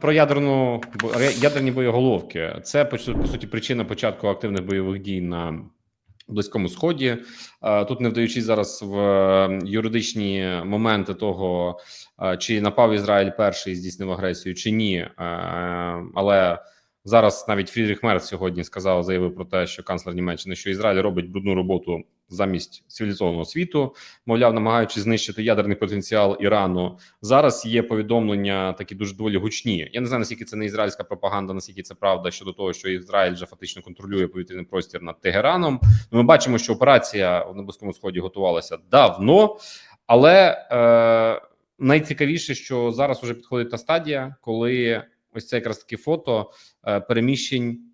Про ядерну ядерні боєголовки це по, суті причина початку активних бойових дій на Близькому Сході. Е, Тут не вдаючись зараз в е, юридичні моменти того, е, чи напав Ізраїль перший і здійснив агресію, чи ні. Але зараз навіть Фрідріх Мерц сьогодні сказав, заявив про те, що канцлер Німеччини, що Ізраїль робить брудну роботу замість цивілізованого світу, мовляв, намагаючись знищити ядерний потенціал Ірану. Зараз є повідомлення такі дуже доволі гучні. Я не знаю наскільки це не ізраїльська пропаганда, наскільки це правда щодо того, що Ізраїль вже фактично контролює повітряний простір над Тегераном. Ну, Ми бачимо, що операція на Близькому сході готувалася давно, але е, найцікавіше, що зараз вже підходить та стадія, коли ось це якраз таки фото е, переміщень.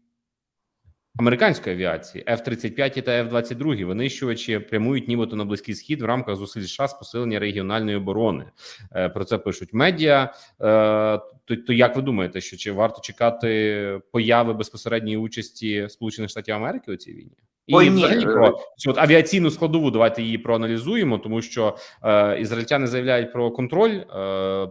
Американської авіації F-35 та F-22 винищувачі прямують нібито на близький схід в рамках зусиль США з посилення регіональної оборони. Е, Про це пишуть медіа. Е, То, то як ви думаєте, що чи варто чекати появи безпосередньої участі Сполучених Штатів Америки у цій війні? І Ой, взагалі про от авіаційну складову давайте її проаналізуємо, тому що е, ізраїльтяни заявляють про контроль, е,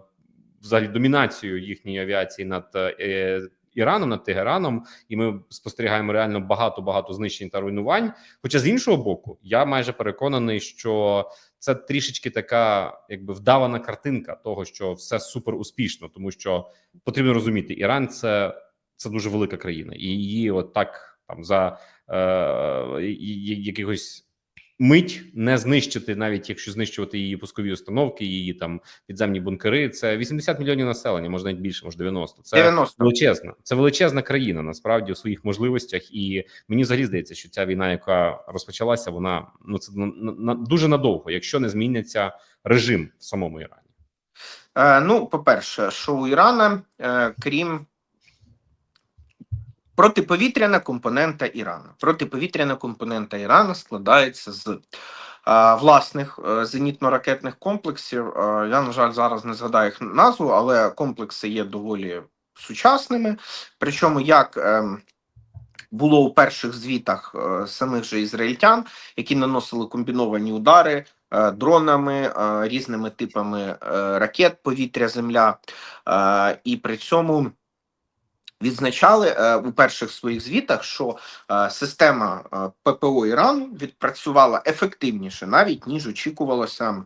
взагалі домінацію їхньої авіації над е, Іраном, над Тегераном, і ми спостерігаємо реально багато багато знищень та руйнувань. Хоча з іншого боку, я майже переконаний, що це трішечки така, якби вдавана картинка того, що все супер успішно, тому що потрібно розуміти, Іран це, це дуже велика країна, і її от так там за е, якихось. Мить не знищити, навіть якщо знищувати її пускові установки, її там підземні бункери. Це 80 мільйонів населення, може навіть більше, може 90. Це 90. величезна. Це величезна країна насправді у своїх можливостях, і мені взагалі здається, що ця війна, яка розпочалася, вона ну це на, на, на- дуже надовго, якщо не зміниться режим в самому Ірані. Е, ну, по-перше, що у Ірана, е, крім протиповітряна компонента Ірану. Протиповітряна компонента Ірану складається з власних е, зенітно-ракетних комплексів. Е, я, на жаль, зараз не згадаю їх назву, але комплекси є доволі сучасними. Причому як. ем, було у перших звітах е, самих же ізраїльтян, які наносили комбіновані удари дронами, різними типами ракет повітря-земля, е, і при цьому відзначали е, у перших своїх звітах, що е, система е, ППО Ірану відпрацювала ефективніше, навіть ніж очікувалося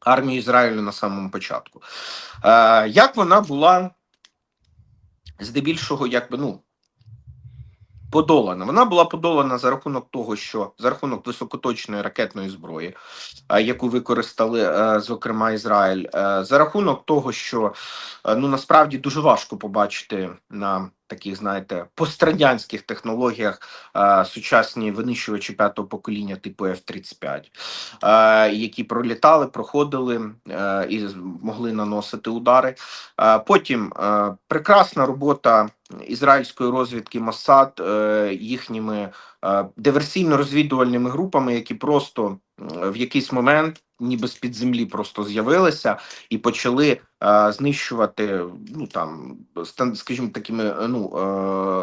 армії Ізраїлю на самому початку. Як вона була здебільшого, якби ну подолана. Вона була подолана за рахунок того, що за рахунок високоточної ракетної зброї, е, яку використали, е, зокрема, Ізраїль, е, за рахунок того, що ну насправді дуже важко побачити на таких, знаєте, пострадянських технологіях е, сучасні винищувачі п'ятого покоління типу F-35, е, які пролітали, проходили е, і могли наносити удари. Е, Потім е, прекрасна робота ізраїльської розвідки Моссад е, їхніми диверсійно-розвідувальними групами, які просто в якийсь момент, ніби з під землі, просто з'явилися і почали е, знищувати, ну там скажімо, такими е, ну е,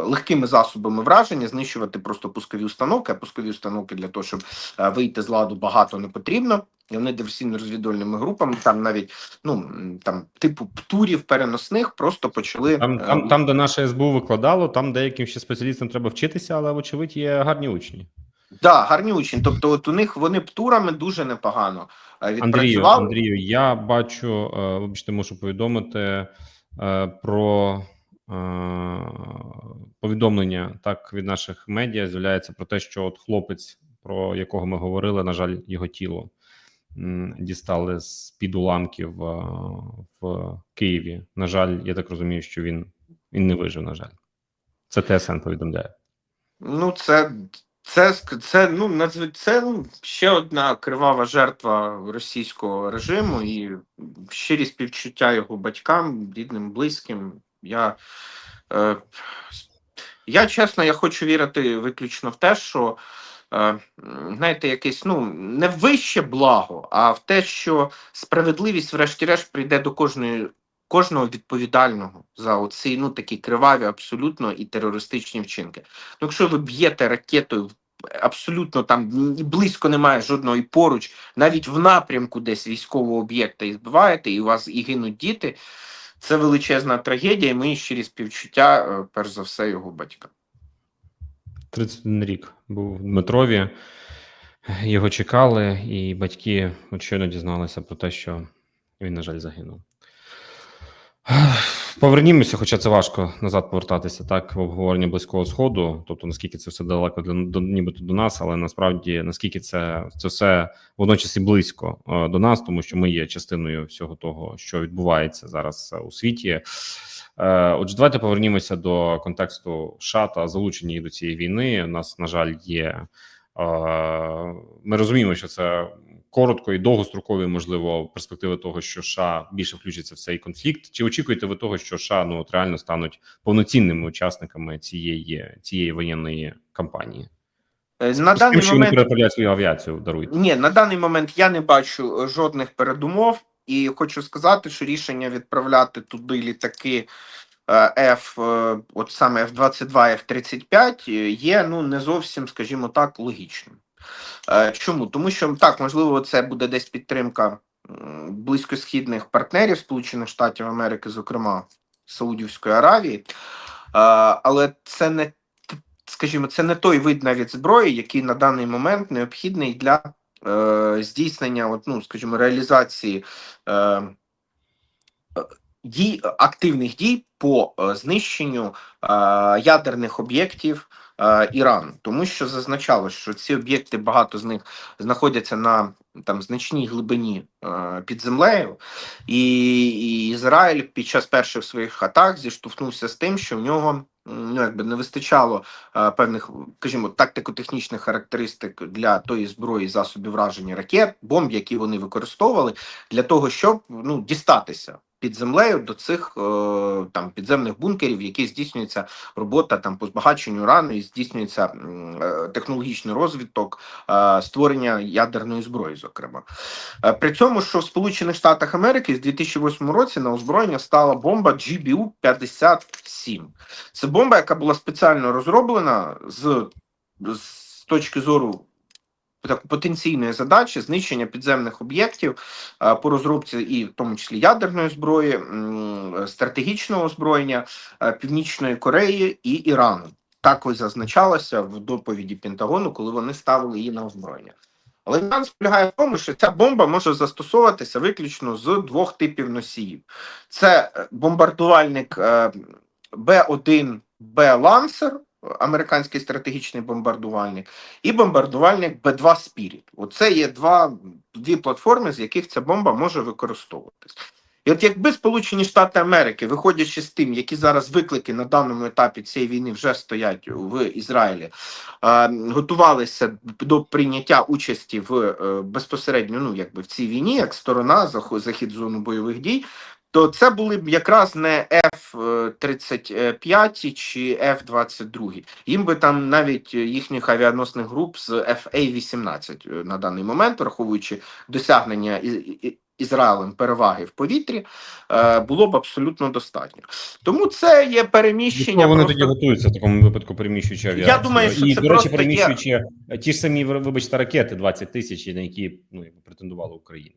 легкими засобами враження, знищувати просто пускові установки. А пускові установки для того, щоб е, вийти з ладу, багато не потрібно. І вони диверсійно-розвідувальними групами, там навіть ну там типу птурів переносних, просто почали Там, е, там, там, де наше СБУ викладало, там деяким ще спеціалістам треба вчитися, але вочевидь є гарні учні. Да, гарні учні. Тобто, от у них вони птурами дуже непогано е, Андрію. Андрію, я бачу, е, вибачте, можу повідомити е, про повідомлення так від наших медіа. З'являється про те, що от хлопець, про якого ми говорили, на жаль, його тіло дістали з під уламків в Києві. На жаль, я так розумію, що він, він не вижив. На жаль, це ТСН повідомляє. Ну, це, це, це, ну, це ну, ще одна кривава жертва російського режиму і щирі співчуття його батькам, рідним, близьким. Я, е, я чесно, я хочу вірити виключно в те, що е, знаєте, якесь ну не вище благо, а в те, що справедливість, врешті-решт, прийде до кожної. Кожного відповідального за оці ну такі криваві, абсолютно і терористичні вчинки. Ну, якщо ви б'єте ракетою, абсолютно там близько немає жодного і поруч, навіть в напрямку десь військового об'єкта і збиваєте, і у вас і гинуть діти. Це величезна трагедія, і мої щирі співчуття, е, перш за все, його батькам. 31 рік був в Дмитрові. Його чекали, і батьки щойно дізналися про те, що він, на жаль, загинув. Повернімося, хоча це важко назад повертатися так в обговорення близького сходу. Тобто, наскільки це все далеко до, до нібито до нас, але насправді наскільки це, це все водночас і близько е, до нас, тому що ми є частиною всього того, що відбувається зараз е, у світі. Е, Отже, давайте повернімося до контексту США та залучення до цієї війни. У нас, на жаль, є. е, Ми розуміємо, що це коротко і довгострокові, можливо, перспективи того, що США більше включиться в цей конфлікт. Чи очікуєте ви того, що США ну от реально стануть повноцінними учасниками цієї цієї воєнної кампанії? Е, На тим, даний вони момент переправляють свою авіацію, даруйте. Ні, на даний момент я не бачу е, жодних передумов, і хочу сказати, що рішення відправляти туди літаки е, F, от саме F-22, F-35 е, є ну не зовсім, скажімо так, логічним. Е, Чому? Тому що так, можливо, це буде десь підтримка близькосхідних партнерів Сполучених Штатів Америки, зокрема Саудівської Аравії, Е, але це не скажімо, це не той вид навіть зброї, який на даний момент необхідний для е, здійснення, от, ну, скажімо, реалізації дій, активних дій по знищенню ядерних об'єктів Ірану, тому що зазначалось, що ці об'єкти багато з них знаходяться на там значній глибині е, під землею, і, і Ізраїль під час перших своїх атак зіштовхнувся з тим, що в нього ну, якби не вистачало е, певних, скажімо, тактико-технічних характеристик для тої зброї засобів враження ракет, бомб, які вони використовували, для того, щоб ну дістатися під землею до цих е, там підземних бункерів, в яких здійснюється робота там по збагаченню рану і здійснюється е, технологічний розвиток е, створення ядерної зброї, зокрема. При цьому, що в Сполучених Штатах Америки з 2008 році на озброєння стала бомба GBU-57. Це бомба, яка була спеціально розроблена з, з точки зору так, потенційної задачі знищення підземних об'єктів е, по розробці, і в тому числі ядерної зброї, стратегічного озброєння е, Північної Кореї і Ірану. Так ось зазначалося в доповіді Пентагону, коли вони ставили її на озброєння. Але нюанс полягає в тому, що ця бомба може застосовуватися виключно з двох типів носіїв: це е, бомбардувальник е, Б1 Б Лансер, американський стратегічний бомбардувальник, і бомбардувальник Б2 Spirit. Оце є два, дві платформи, з яких ця бомба може використовуватись. І от якби Сполучені Штати Америки, виходячи з тим, які зараз виклики на даному етапі цієї війни вже стоять в Ізраїлі, готувалися до прийняття участі в е, безпосередньо ну, якби в цій війні, як сторона захід зону бойових дій, то це були б якраз не F-35 чи F-22. Їм би там навіть їхніх авіаносних груп з FA-18 на даний момент, враховуючи досягнення Ізраїлем переваги в повітрі, е, було б абсолютно достатньо. Тому це є переміщення. вони просто- тоді готуються в такому випадку, переміщуючи авіацію? думаю, що і це до речі, просто є- переміщуючи ті ж самі вибачте ракети 20 тисяч, на які ну претендувала Україна.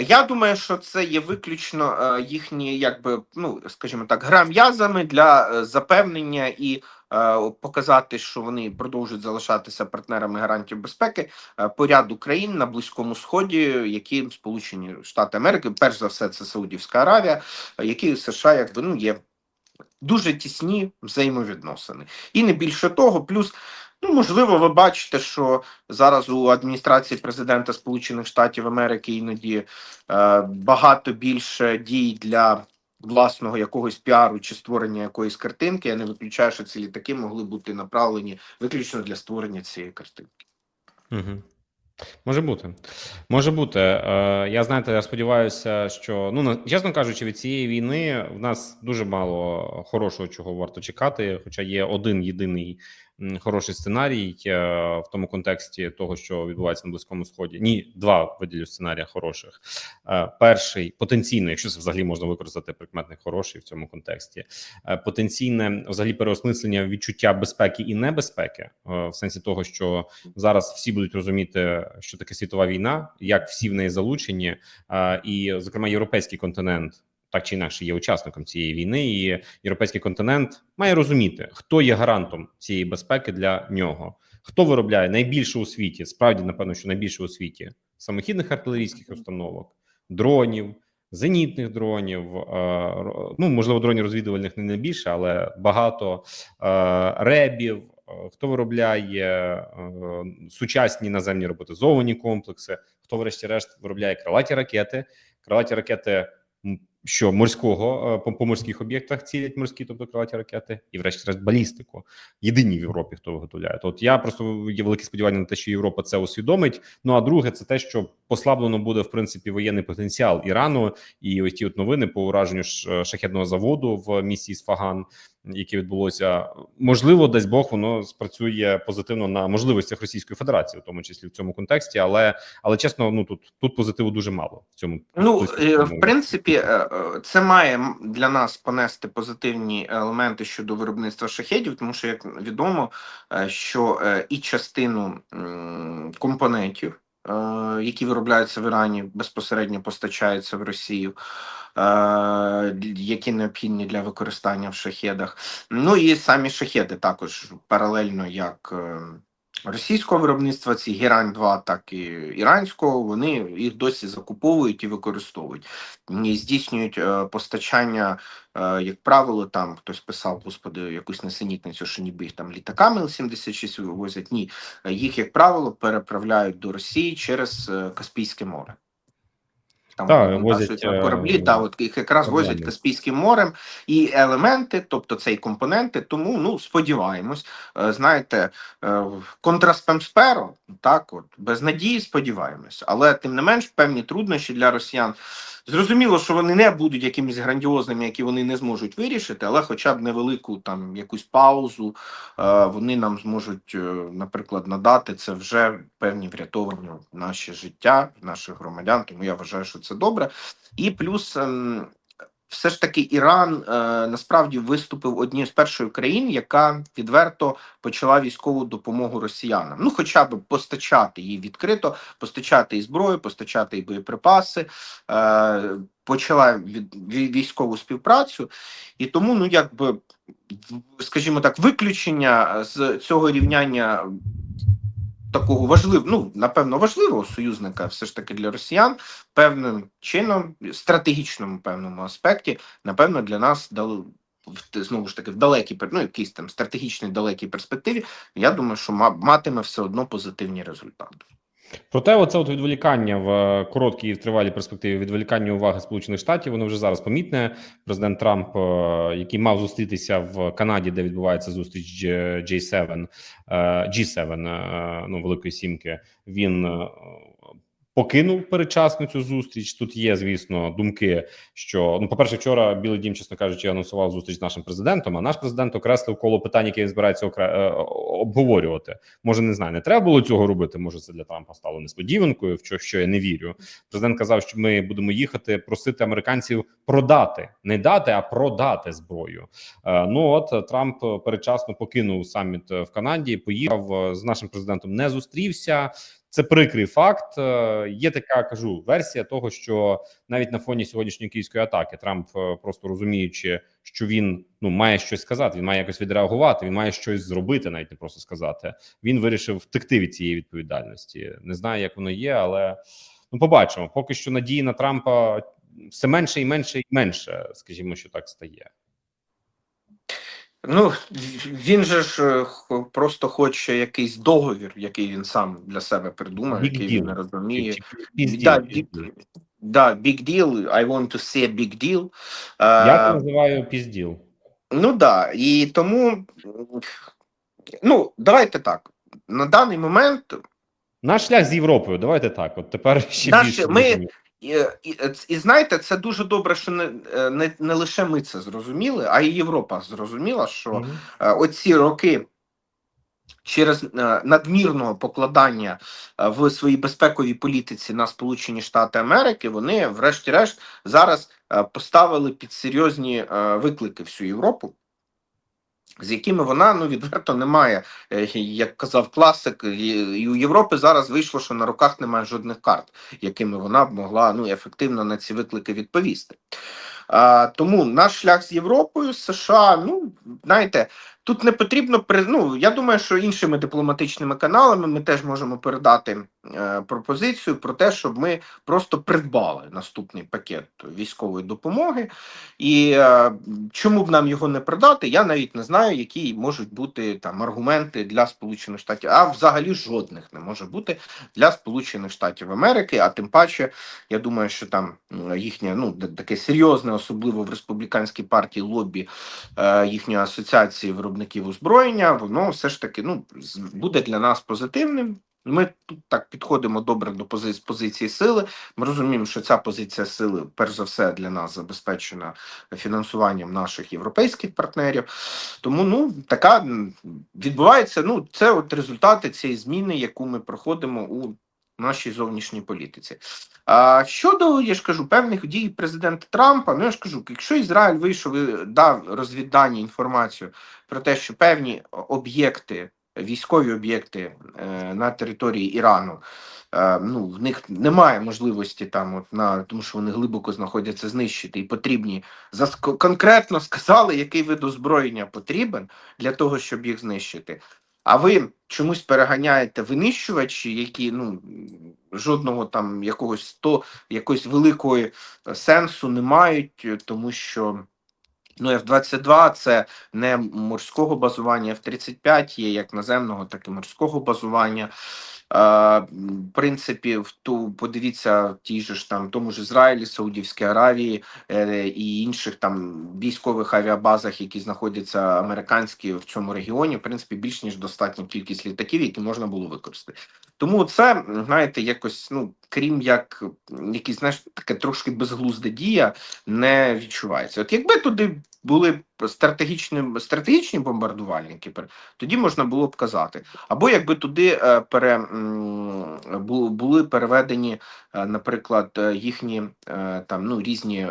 Я думаю, що це є виключно е, їхні, якби ну скажімо так, гра м'язами для е, запевнення і е, показати, що вони продовжують залишатися партнерами гарантів безпеки по ряду країн на близькому сході, які Сполучені Штати Америки, перш за все, це Саудівська Аравія, які США якби ну є дуже тісні взаємовідносини, і не більше того, плюс. Ну, можливо, ви бачите, що зараз у адміністрації президента Сполучених Штатів Америки іноді е, багато більше дій для власного якогось піару чи створення якоїсь картинки. Я не виключаю, що ці літаки могли бути направлені виключно для створення цієї картинки. Угу. Може бути, може бути. Е, я знаєте, я сподіваюся, що ну чесно кажучи, від цієї війни в нас дуже мало хорошого, чого варто чекати. Хоча є один єдиний хороший сценарій е, в тому контексті того, що відбувається на близькому сході. Ні, два виділю сценарія хороших. Е, перший потенційно, якщо це взагалі можна використати прикметник хороший в цьому контексті. е, Потенційне взагалі переосмислення відчуття безпеки і небезпеки, в сенсі того, що зараз всі будуть розуміти, що таке світова війна, як всі в неї залучені, і, зокрема, європейський континент так чи інакше є учасником цієї війни, і європейський континент має розуміти, хто є гарантом цієї безпеки для нього, хто виробляє найбільше у світі, справді напевно, що найбільше у світі самохідних артилерійських установок, дронів, зенітних дронів. е, Ну можливо, дронів розвідувальних не найбільше, але багато е, ребів. е, Хто виробляє сучасні наземні роботизовані комплекси? Хто, врешті-решт, виробляє крилаті ракети? Крилаті ракети що морського е, по, по морських об'єктах цілять морські, тобто крилаті ракети, і врешті-решт балістику. Єдині в Європі, хто виготовляє. То От я просто є великі сподівання на те, що Європа це усвідомить. Ну а друге, це те, що послаблено буде в принципі воєнний потенціал Ірану, і ось ті от новини по ураженню шахетного шахедного заводу в місії Сфаган, яке відбулося, можливо, десь Бог воно спрацює позитивно на можливостях Російської Федерації, в тому числі в цьому контексті. Але але чесно, ну тут тут позитиву дуже мало в цьому. Ну, е, в принципі, е, е, це має для нас понести позитивні елементи щодо виробництва шахедів, тому що, як відомо, що і частину компонентів, які виробляються в Ірані, безпосередньо постачаються в Росію, е, які необхідні для використання в шахедах. Ну і самі шахеди також паралельно як. Російського виробництва ці Герань 2 так і іранського, вони їх досі закуповують і використовують. І здійснюють е, постачання, е, як правило, там хтось писав, господи, якусь несенітницю, що ніби їх там літаками Л-76 вивозять. Ні, їх, як правило, переправляють до Росії через е, Каспійське море. Там та, возять, е, кораблі, та от їх якраз возять. Каспійським морем і елементи, тобто цей компоненти. Тому ну сподіваємось, е, знаєте, е, контраспемсперо, так от без надії сподіваємось, але тим не менш певні труднощі для росіян. Зрозуміло, що вони не будуть якимись грандіозними, які вони не зможуть вирішити, але хоча б невелику там якусь паузу е, вони нам зможуть, е, наприклад, надати це вже певні врятовані наше життя, наших громадян. Тому я вважаю, що це добре. І плюс. Все ж таки Іран е, насправді виступив однією з перших країн, яка відверто почала військову допомогу росіянам. Ну, хоча б постачати її відкрито, постачати і зброю, постачати і боєприпаси, е, почала військову співпрацю, і тому, ну якби, скажімо так, виключення з цього рівняння. Такого важливого, ну напевно, важливого союзника, все ж таки для росіян, певним чином, стратегічному певному аспекті, напевно, для нас дали знову ж таки в далекій ну, якійсь там стратегічній далекій перспективі. Я думаю, що ма- матиме все одно позитивні результати. Проте, оце от відволікання в е, короткій і в тривалій перспективі, відволікання уваги Сполучених Штатів, воно вже зараз помітне. Президент Трамп, е, який мав зустрітися в Канаді, де відбувається зустріч G- J7, е, G7, е, ну великої сімки, він покинув передчасно цю зустріч. Тут є, звісно, думки, що ну, по перше, вчора Білий Дім, чесно кажучи, анонсував зустріч з нашим президентом. А наш президент окреслив коло питань, які він збирається окре- е, обговорювати. Може, не знаю, не треба було цього робити. Може, це для Трампа стало несподіванкою, в що, я не вірю. Президент казав, що ми будемо їхати просити американців продати, не дати, а продати зброю. Е, Ну от Трамп передчасно покинув саміт е, в Канаді. Поїхав з нашим президентом, не зустрівся. Це прикрий факт. Е, Є така кажу версія того, що навіть на фоні сьогоднішньої київської атаки Трамп е, просто розуміючи, що він ну має щось сказати, він має якось відреагувати, він має щось зробити, навіть не просто сказати. Він вирішив втекти від цієї відповідальності. Не знаю, як воно є, але ну побачимо. Поки що надії на Трампа все менше і менше і менше, скажімо, що так стає. Ну він же ж е, просто хоче якийсь договір, який він сам для себе придумав, Big який він не розуміє. Да, big, deal, I want to see a big deal. Я називаю пізділ. Ну да, і тому, ну, давайте так. На даний момент Наш шлях з Європою. Давайте так. От тепер ще Наш- більше ми-. І, і, і знаєте, це дуже добре, що не, не, не лише ми це зрозуміли, а й Європа зрозуміла, що Мгм. е, оці роки через е, надмірного покладання е, в своїй безпековій політиці на Сполучені Штати Америки, вони, врешті-решт, зараз поставили під серйозні виклики всю Європу. З якими вона ну відверто не має, Е, як казав класик, і у Європи зараз вийшло, що на руках немає жодних карт, якими вона б могла ну ефективно на ці виклики відповісти. А, тому наш шлях з Європою, США, ну знаєте, тут не потрібно ну, Я думаю, що іншими дипломатичними каналами ми теж можемо передати пропозицію про те, щоб ми просто придбали наступний пакет військової допомоги. І е, чому б нам його не продати, я навіть не знаю, які можуть бути там аргументи для Сполучених Штатів, а взагалі жодних не може бути для Сполучених Штатів Америки. А тим паче, я думаю, що там їхнє ну таке серйозне, особливо в республіканській партії лобі е, їхньої асоціації виробників озброєння, воно все ж таки ну буде для нас позитивним. Ми тут так підходимо добре до пози- позиції сили. Ми розуміємо, що ця позиція сили, перш за все, для нас забезпечена фінансуванням наших європейських партнерів. Тому ну така відбувається. Ну, це от результати цієї зміни, яку ми проходимо у нашій зовнішній політиці. А щодо, я ж кажу, певних дій президента Трампа, ну я ж кажу, якщо Ізраїль вийшов і дав розвіддані інформацію про те, що певні об'єкти, військові об'єкти е, на території Ірану. е, Ну, в них немає можливості там, от на тому, що вони глибоко знаходяться знищити і потрібні заск- конкретно сказали, який вид озброєння потрібен для того, щоб їх знищити. А ви чомусь переганяєте винищувачі, які ну жодного там якогось то якоїсь великої е, сенсу не мають, тому що ну F-22 це не морського базування, F-35 є як наземного, так і морського базування. Е, м, в принципі, в ту подивіться же ж там тому ж Ізраїлі, Саудівській Аравії е, і інших там військових авіабазах, які знаходяться американські в цьому регіоні, в принципі, більш ніж достатня кількість літаків, які можна було використати. Тому це знаєте, якось ну крім як якісь знаєш, таке трошки безглузда дія не відчувається. От якби туди були стратегічні стратегічні бомбардувальники, тоді можна було б казати. Або якби туди е, пере, були переведені, е, наприклад, е, їхні там ну різні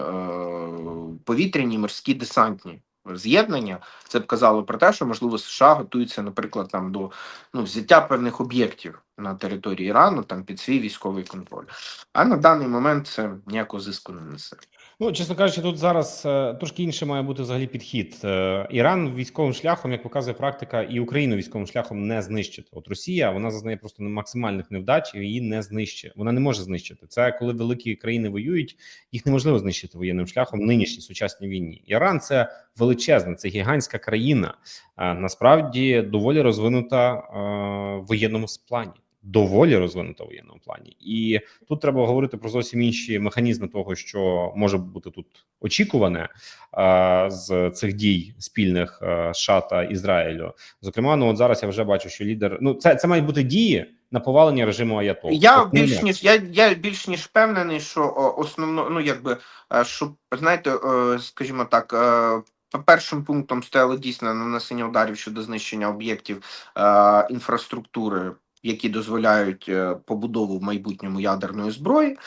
повітряні морські десантні. З'єднання це б казало про те, що можливо США готуються, наприклад, там до ну взяття певних об'єктів на території Ірану там під свій військовий контроль. А на даний момент це ніякого зиску не несе. Ну, чесно кажучи, тут зараз е, трошки інше має бути взагалі підхід. Е, Іран військовим шляхом, як показує практика, і Україну військовим шляхом не знищити. От Росія вона зазнає просто максимальних невдач і її не знищить. Вона не може знищити. Це коли великі країни воюють, їх неможливо знищити воєнним шляхом нинішній сучасній війні. Іран це величезна, це гігантська країна. насправді доволі розвинута е, в воєнному плані. Доволі розвинута в воєнному плані, і тут треба говорити про зовсім інші механізми того, що може бути тут очікуване е, з цих дій спільних е, США та Ізраїлю. Зокрема, ну от зараз я вже бачу, що лідер ну це це мають бути дії на повалення режиму Аятол. Я От, ну, більш ніж я, я більш ніж впевнений, що основно, ну якби е, що знаєте, е, скажімо так. е, Першим пунктом стояло дійсно нанесення ударів щодо знищення об'єктів е, інфраструктури, які дозволяють е, побудову в майбутньому ядерної зброї.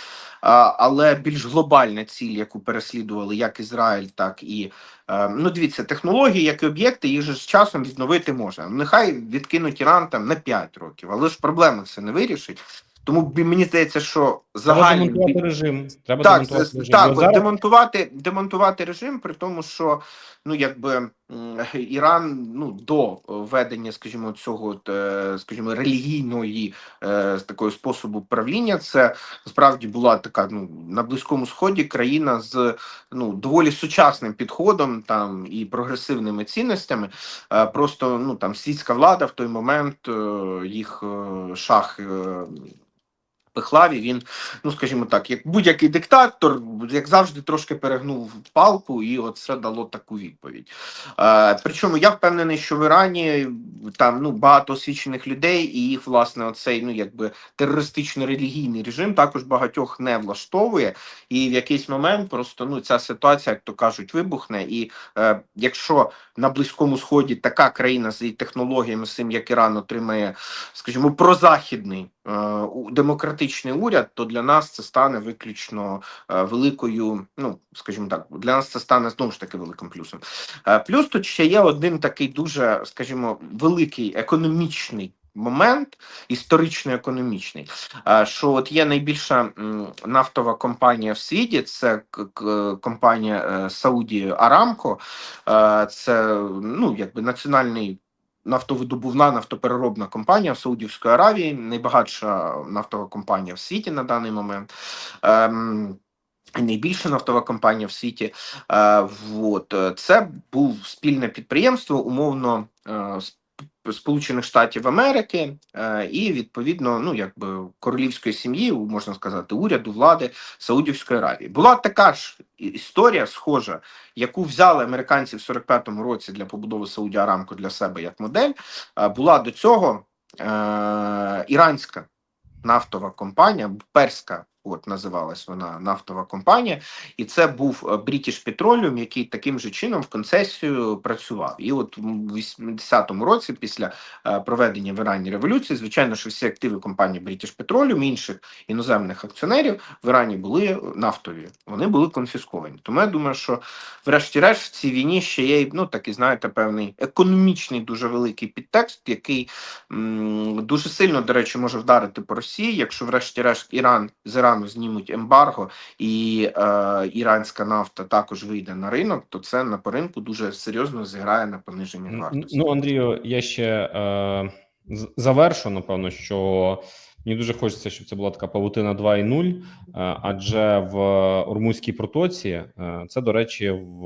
Але більш глобальна ціль, яку переслідували як Ізраїль, так і е, ну дивіться, технології, як і об'єкти, їх же з часом відновити можна. Нехай відкинуть Іран там на 5 років, але ж проблеми це не вирішить. Тому мені здається, що Треба демонтувати режим. Треба так, демонтувати режим. так, зараз демонтувати, демонтувати режим, при тому, що ну якби Іран ну до введення, скажімо, цього, е, скажімо, релігійної е, такого способу правління, це справді була така ну на близькому сході країна з ну доволі сучасним підходом там і прогресивними цінностями. Е, Просто ну там світська влада в той момент їх шах. Пихлаві він, ну скажімо так, як будь-який диктатор, як завжди, трошки перегнув палку, і от це дало таку відповідь. Е, причому я впевнений, що в Ірані там ну багато освічених людей, і їх власне оцей ну якби терористично-релігійний режим також багатьох не влаштовує. І в якийсь момент просто ну ця ситуація, як то кажуть, вибухне. І е, якщо на близькому сході така країна з її технологіями, з цим як Іран отримає, скажімо, прозахідний демократичний уряд, то для нас це стане виключно е, великою. Ну скажімо так, для нас це стане знову ж таки великим плюсом. Е, Плюс тут ще є один такий дуже, скажімо, великий економічний момент історично-економічний. е, Що от є найбільша нафтова компанія в світі, це компанія е, Сауді Арамко, Е, це ну якби національний. Нафтовидобувна нафтопереробна компанія в Саудівської Аравії, найбагатша нафтова компанія в світі на даний момент. Ем, найбільша нафтова компанія в світі. Е, вот. е, Це був спільне підприємство, умовно е, Сполучених Штатів Америки е, і відповідно, ну якби королівської сім'ї, можна сказати, уряду влади Саудівської Аравії. Була така ж історія схожа, яку взяли американці в 45-му році для побудови Сауді Арамко для себе як модель. Е, Була до цього е, іранська нафтова компанія, перська. От називалась вона нафтова компанія, і це був е, British Petroleum, який таким же чином в концесію працював. І от в 80-му році, після е, проведення в Ірані революції, звичайно, що всі активи компанії British Petroleum інших іноземних акціонерів в Ірані були нафтові. Вони були конфісковані. Тому я думаю, що врешті-решт в цій війні ще є ну такий, знаєте, певний економічний дуже великий підтекст, який м, дуже сильно, до речі, може вдарити по Росії, якщо врешті-решт Іран з Ірану знімуть ембарго і е, іранська нафта також вийде на ринок, то це на ринку дуже серйозно зіграє на пониження вартості. Ну, Андрію, я ще е, завершу, напевно, що мені дуже хочеться, щоб це була така павутина 2.0, е, адже в Ормузькій протоці е, це, до речі, в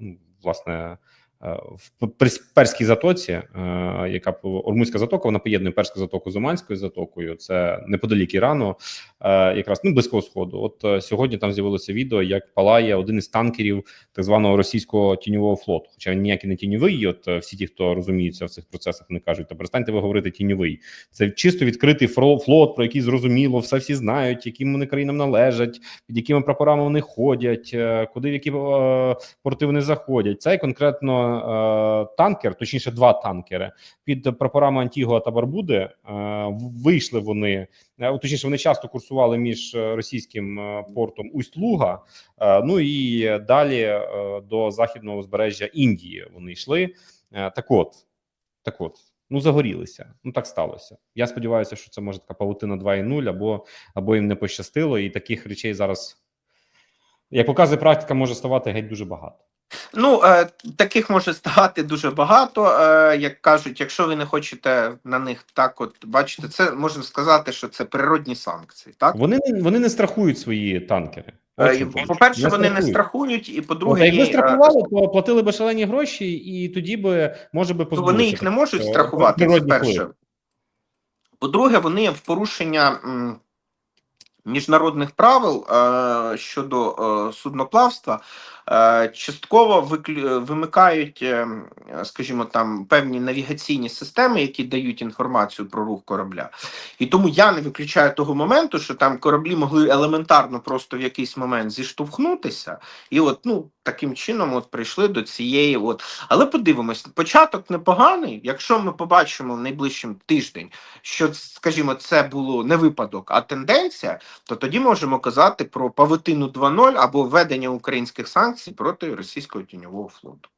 ну, власне. Е, В Перс- Перській затоці, е, яка Ормузька затока, вона поєднує Перську затоку з Оманською затокою. Це неподалік Ірану, е, якраз ну близького сходу. От сьогодні там з'явилося відео, як палає один із танкерів так званого російського тіньового флоту. Хоча він ніякий не тіньовий. От всі ті, хто розуміються в цих процесах, вони кажуть: та перестаньте ви говорити тіньовий. Це чисто відкритий флот, про який зрозуміло, все всі знають, яким вони країнам належать, під якими прапорами вони ходять, куди в які порти вони заходять. Цей конкретно танкер, точніше, два танкери під прапорами Антігуа та Барбуди. Е, вийшли вони. е, Точніше, вони часто курсували між е, російським е, портом Усть-Луга, Е, Ну і далі е, до західного узбережжя Індії вони йшли. Е, Так от, так от, ну загорілися. Ну так сталося. Я сподіваюся, що це може така павутина 2.0, або, або їм не пощастило, і таких речей зараз, як показує практика, може ставати геть дуже багато. Ну, е, таких може ставати дуже багато. Е, як кажуть, якщо ви не хочете на них так, от бачите, це можна сказати, що це природні санкції. Так Вони не вони не страхують свої танкери. Е, кажуть. по-перше, вони не страхують. страхують, і по-друге, якби страхували, то платили би шалені гроші, і тоді би може би то позбулися. вони їх не можуть страхувати. Це перше. По-друге, вони в порушення міжнародних правил е, щодо е, судноплавства частково виклю- вимикають, е, скажімо, там певні навігаційні системи, які дають інформацію про рух корабля. І тому я не виключаю того моменту, що там кораблі могли елементарно просто в якийсь момент зіштовхнутися, і от ну таким чином от прийшли до цієї. От але подивимось, початок непоганий. Якщо ми побачимо в найближчим тиждень, що скажімо, це було не випадок, а тенденція, то тоді можемо казати про павутину 2.0 або введення українських санкцій проти російського тіньового флоту.